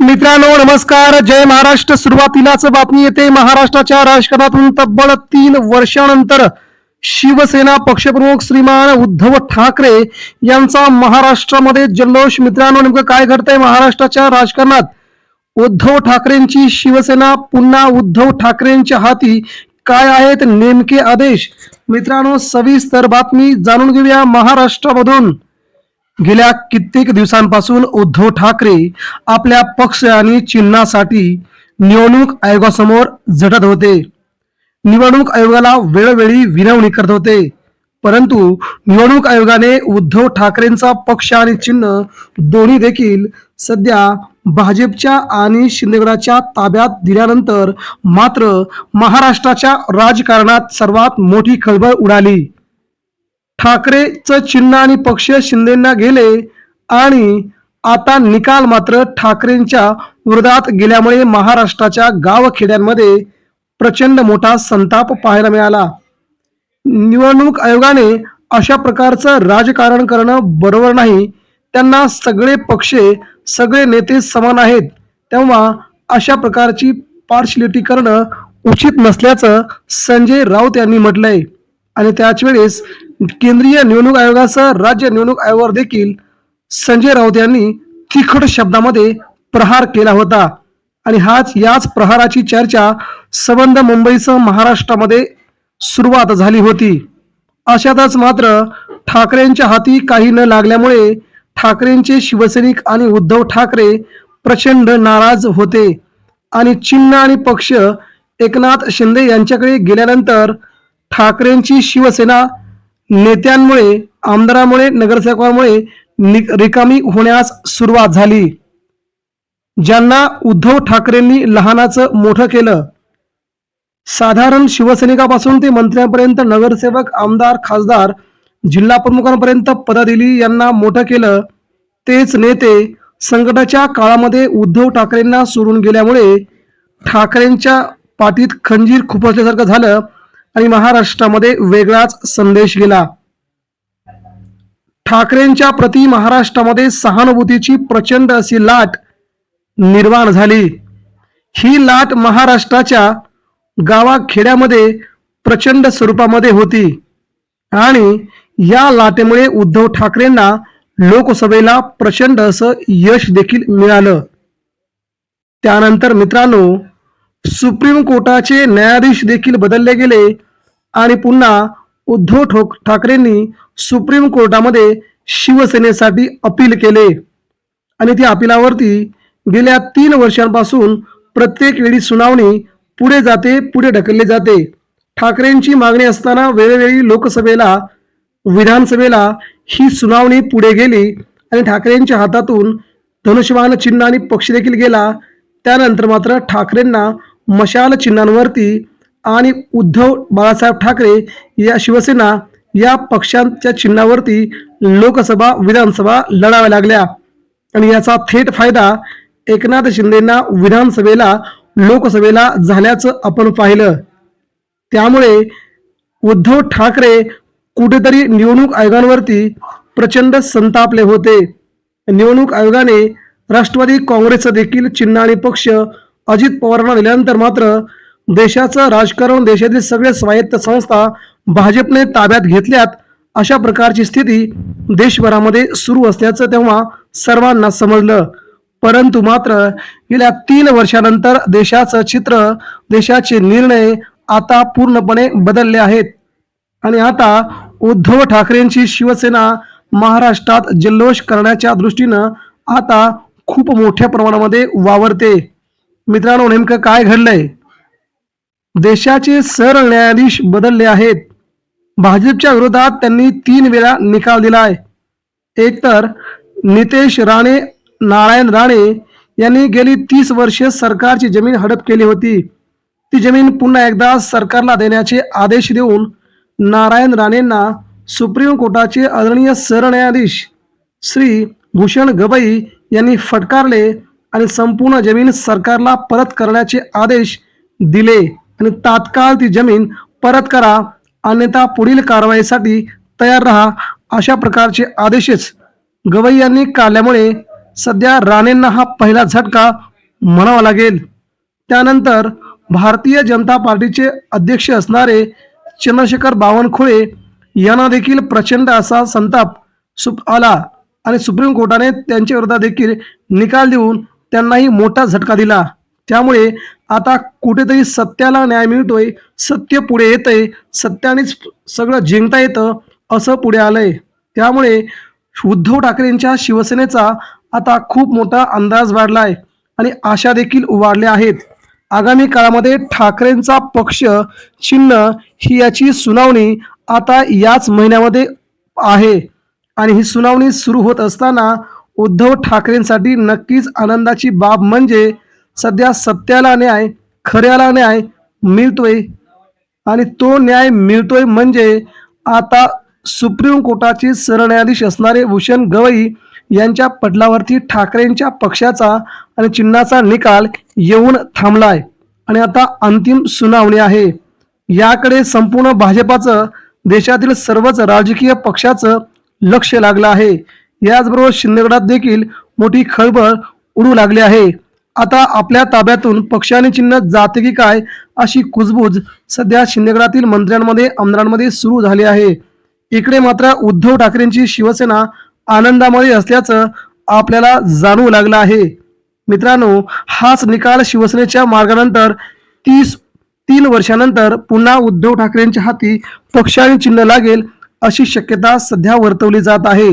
मित्रांनो नमस्कार. जय महाराष्ट्र. सुरुवातीलाच बातमी येते. महाराष्ट्राच्या राजकारणातून तब्बल तीन वर्षानंतर शिवसेना पक्षप्रमुख श्रीमान उद्धव ठाकरे यांचा महाराष्ट्रामध्ये जल्लोष. मित्रांनो नेमकं काय घडतंय? महाराष्ट्राच्या राजकारणात उद्धव ठाकरेंची शिवसेना पुन्हा उद्धव ठाकरेंच्या हाती काय आहेत नेमके आदेश? मित्रांनो सविस्तर बातमी जाणून घेऊया महाराष्ट्रामधून. गेल्या कित्येक दिवसांपासून उद्धव ठाकरे आपल्या पक्ष आणि चिन्हासाठी निवडणूक आयोगासमोर झटत होते. निवडणूक आयोगाला वेळोवेळी विनवणी करत होते. परंतु निवडणूक आयोगाने उद्धव ठाकरेंचा पक्ष आणि चिन्ह दोन्ही देखील सध्या भाजपच्या आणि शिंदेगडाच्या ताब्यात दिल्यानंतर मात्र महाराष्ट्राच्या राजकारणात सर्वात मोठी खळबळ उडाली. ठाकरेचं चिन्ह आणि पक्ष शिंदेना गेले आणि आता निकाल मात्र ठाकरेंच्या विरोधात गेल्यामुळे महाराष्ट्राच्या गावखेड्यांमध्ये प्रचंड मोठा संताप पाहायला मिळाला. निवडणूक आयोगाने अशा प्रकारचं राजकारण करणं बरोबर नाही. त्यांना सगळे पक्ष सगळे नेते समान आहेत. तेव्हा अशा प्रकारची पार्शलिटी करणं उचित नसल्याचं संजय राऊत यांनी म्हटलंय. आणि त्याच वेळेस केंद्रीय निवडणूक आयोगासह राज्य निवडणूक आयोगावर देखील संजय राऊत यांनी तिखट शब्दामध्ये प्रहार केला होता. आणि हाच याच प्रहाराची चर्चा संबंध मुंबईसह महाराष्ट्रामध्ये सुरुवात झाली होती. अशातच मात्र ठाकरेंच्या हाती काही न लागल्यामुळे ठाकरेंचे शिवसैनिक आणि उद्धव ठाकरे प्रचंड नाराज होते. आणि चिन्ह आणि पक्ष एकनाथ शिंदे यांच्याकडे गेल्यानंतर ठाकरेंची शिवसेना नेत्यांमुळे आमदारामुळे नगरसेवकांमुळे रिकामी होण्यास सुरुवात झाली. ज्यांना उद्धव ठाकरेंनी लहानाचं मोठं केलं. साधारण शिवसैनिकापासून ते मंत्र्यांपर्यंत नगरसेवक आमदार खासदार जिल्हा प्रमुखांपर्यंत पद दिली यांना मोठं केलं. तेच नेते संकटाच्या काळामध्ये उद्धव ठाकरेंना सोडून गेल्यामुळे ठाकरेंच्या पाठीत खंजीर खुपसल्यासारखं झालं. आणि महाराष्ट्रामध्ये वेगळाच संदेश गेला. ठाकरेंच्या प्रति महाराष्ट्रामध्ये सहानुभूतीची प्रचंड अशी लाट निर्माण झाली. ही लाट महाराष्ट्राच्या गावाखेड्यामध्ये प्रचंड स्वरूपामध्ये होती. आणि या लाटेमुळे उद्धव ठाकरेंना लोकसभेला प्रचंड असं यश देखील मिळालं. त्यानंतर मित्रांनो सुप्रीम कोर्टाचे न्यायाधीश देखील बदलले गेले आणि पुन्हा उद्धव ठोक ठाकरेंनी सुप्रीम कोर्टामध्ये शिवसेनेसाठी अपील केले. आणि त्या अपिलावरती गेल्या तीन वर्षांपासून प्रत्येक वेळी सुनावणी पुढे जाते पुढे ढकलली जाते. ठाकरेंची मागणी असताना वेळोवेळी लोकसभेला विधानसभेला ही सुनावणी पुढे गेली आणि ठाकरेंच्या हातातून धनुष्यबाण चिन्ह आणि पक्ष देखील गेला. त्यानंतर मात्र ठाकरेंना मशाल चिन्हांवरती आणि उद्धव बाळासाहेब ठाकरे या शिवसेना या पक्षांच्या चिन्हावरती लोकसभा विधानसभा लढाव्या लागल्या. आणि याचा थेट फायदा एकनाथ शिंदेना विधानसभेला लोकसभेला झाल्याचं आपण पाहिलं. त्यामुळे उद्धव ठाकरे कुठेतरी निवडणूक आयोगांवरती प्रचंड संतापले होते. निवडणूक आयोगाने राष्ट्रवादी काँग्रेसचं देखील चिन्ह आणि पक्ष अजित पवारांना दिल्यानंतर मात्र देशाचं राजकारण देशातील सगळे स्वायत्त संस्था भाजपने ताब्यात घेतल्यात. अशा प्रकारची स्थिती देशभरामध्ये सुरू असल्याचं तेव्हा सर्वांना समजलं. परंतु मात्र गेल्या तीन वर्षानंतर देशाचं चित्र देशाचे निर्णय आता पूर्णपणे बदलले आहेत. आणि आता उद्धव ठाकरेंची शिवसेना महाराष्ट्रात जल्लोष करण्याच्या दृष्टीनं आता खूप मोठ्या प्रमाणामध्ये वावरते. मित्रांनो नेमकं काय घडलंय? देशाचे सरन्यायाधीश बदलले आहेत. भाजपच्या विरोधात त्यांनी तीन वेळा निकाल दिलाय. एक तर नितेश राणे नारायण राणे यांनी गेली तीस वर्षे सरकारची जमीन हडप केली होती. ती जमीन पुन्हा एकदा सरकारला देण्याचे आदेश देऊन नारायण राणेंना सुप्रीम कोर्टाचे आदरणीय सरन्यायाधीश श्री भूषण गवई यांनी फटकारले. आणि संपूर्ण जमीन सरकारला परत करण्याचे आदेश दिले. आणि तात्काळ ती जमीन परत करा अन्यथा पुढील कारवाईसाठी तयार राहा अशा प्रकारचे आदेशच गवई यांनी काढल्यामुळे सध्या राणेंना हा पहिला झटका म्हणावा लागेल. त्यानंतर भारतीय जनता पार्टीचे अध्यक्ष असणारे चंद्रशेखर बावनकुळे यांना देखील प्रचंड असा संताप सुप आला. आणि सुप्रीम कोर्टाने त्यांच्या विरोधात देखील निकाल देऊन त्यांनाही मोठा झटका दिला. त्यामुळे आता कुठेतरी सत्याला न्याय मिळतोय सत्य पुढे येतंय सत्यानेच सगळं जिंकता येतं असं पुढे आलंय. त्यामुळे उद्धव ठाकरेंच्या शिवसेनेचा आता खूप मोठा अंदाज वाढलाय आणि आशा देखील वाढल्या आहेत. आगामी काळामध्ये ठाकरेंचा पक्ष चिन्ह ही याची सुनावणी आता याच महिन्यामध्ये आहे. आणि ही सुनावणी सुरू होत असताना उद्धव ठाकरेंसाठी नक्कीच आनंदाची बाब म्हणजे सध्या सत्याला न्याय खऱ्याला न्याय मिळतोय. आणि तो न्याय मिळतोय म्हणजे आता सुप्रीम कोर्टाचे सरन्यायाधीश असणारे भूषण गवई यांच्या पटलावरती ठाकरेंच्या पक्षाचा आणि चिन्हाचा निकाल येऊन थांबलाय. आणि आता अंतिम सुनावणी आहे. याकडे संपूर्ण भाजपाचं देशातील सर्वच राजकीय पक्षाचं लक्ष लागलं आहे. याचबरोबर शिंदेगडात देखील मोठी खळबळ उडू लागली आहे. आता आपल्या ताब्यातून पक्षाने चिन्ह जाते की काय अशी कुजबूज सध्या शिंदेगडातील मंत्र्यांमध्ये आमदारांमध्ये सुरू झाली आहे. इकडे मात्र उद्धव ठाकरेंची शिवसेना आनंदामध्ये असल्याचं आपल्याला जाणवू लागलं आहे. मित्रांनो हाच निकाल शिवसेनेच्या मार्गानंतर तीस तीन वर्षानंतर पुन्हा उद्धव ठाकरेंच्या हाती पक्षाने चिन्ह लागेल अशी शक्यता सध्या वर्तवली जात आहे.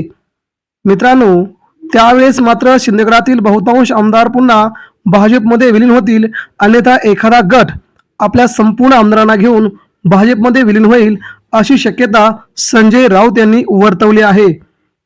मित्रांनो त्यावेळेस मात्र शिंदेगडातील बहुतांश आमदार पुन्हा भाजपमध्ये विलीन होतील. अन्यथा एखादा गट आपल्या संपूर्ण आमदारांना घेऊन भाजपमध्ये विलीन होईल अशी शक्यता संजय राऊत यांनी वर्तवली आहे.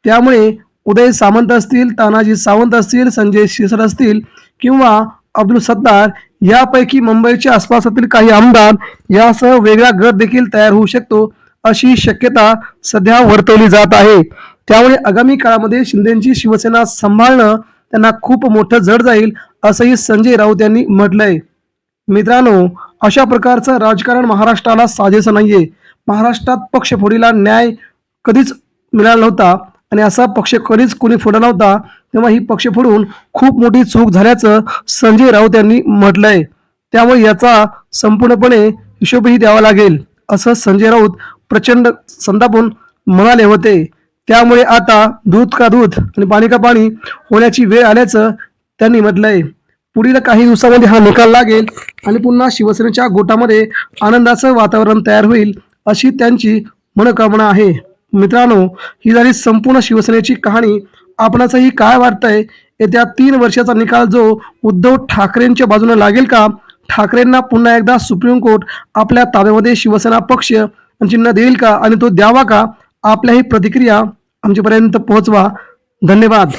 त्यामुळे उदय सामंत असतील तानाजी सावंत असतील संजय शिसर असतील किंवा अब्दुल सत्तार यापैकी मुंबईच्या आसपासातील काही आमदार यासह वेगळा गट देखील तयार होऊ शकतो. अशी शक्यता सध्या वर्तवली जात आहे. त्यामुळे आगामी काळामध्ये शिंदेची शिवसेना सांभाळणं त्यांना खूप मोठं जड जाईल असंही संजय राऊत यांनी म्हटलंय. मित्रांनो अशा प्रकारचं राजकारण महाराष्ट्राला साजेसं नाहीये. महाराष्ट्रात पक्षफोडीला न्याय कधीच मिळाला नव्हता आणि असा पक्ष कधीच कोणी फोडला नव्हता तेव्हा ही पक्ष फोडून खूप मोठी चूक झाल्याचं संजय राऊत यांनी म्हटलंय. त्यामुळे याचा संपूर्णपणे हिशोबही द्यावा लागेल असं संजय राऊत प्रचंड संतापून म्हणाले होते. त्यामुळे आता दूध का दूध आणि पाणी का पाणी होण्याची वेळ आल्याचं त्यांनी म्हटलंय. पुढील काही दिवसामध्ये हा निकाल लागेल आणि पुन्हा शिवसेनेच्या गोटामध्ये आनंदाचं वातावरण तयार होईल अशी त्यांची मनोकामना आहे. मित्रांनो ही झाली संपूर्ण शिवसेनेची कहाणी. आपणासही काय वाटतंय? येत्या तीन वर्षाचा निकाल जो उद्धव ठाकरेंच्या बाजूने लागेल का? ठाकरेंना पुन्हा एकदा सुप्रीम कोर्ट आपल्या ताब्यामध्ये शिवसेना पक्ष चिन्ह देईल का? आणि तो द्यावा का? आपल्याही प्रतिक्रिया आमच्यापर्यंत पोहोचवा. धन्यवाद.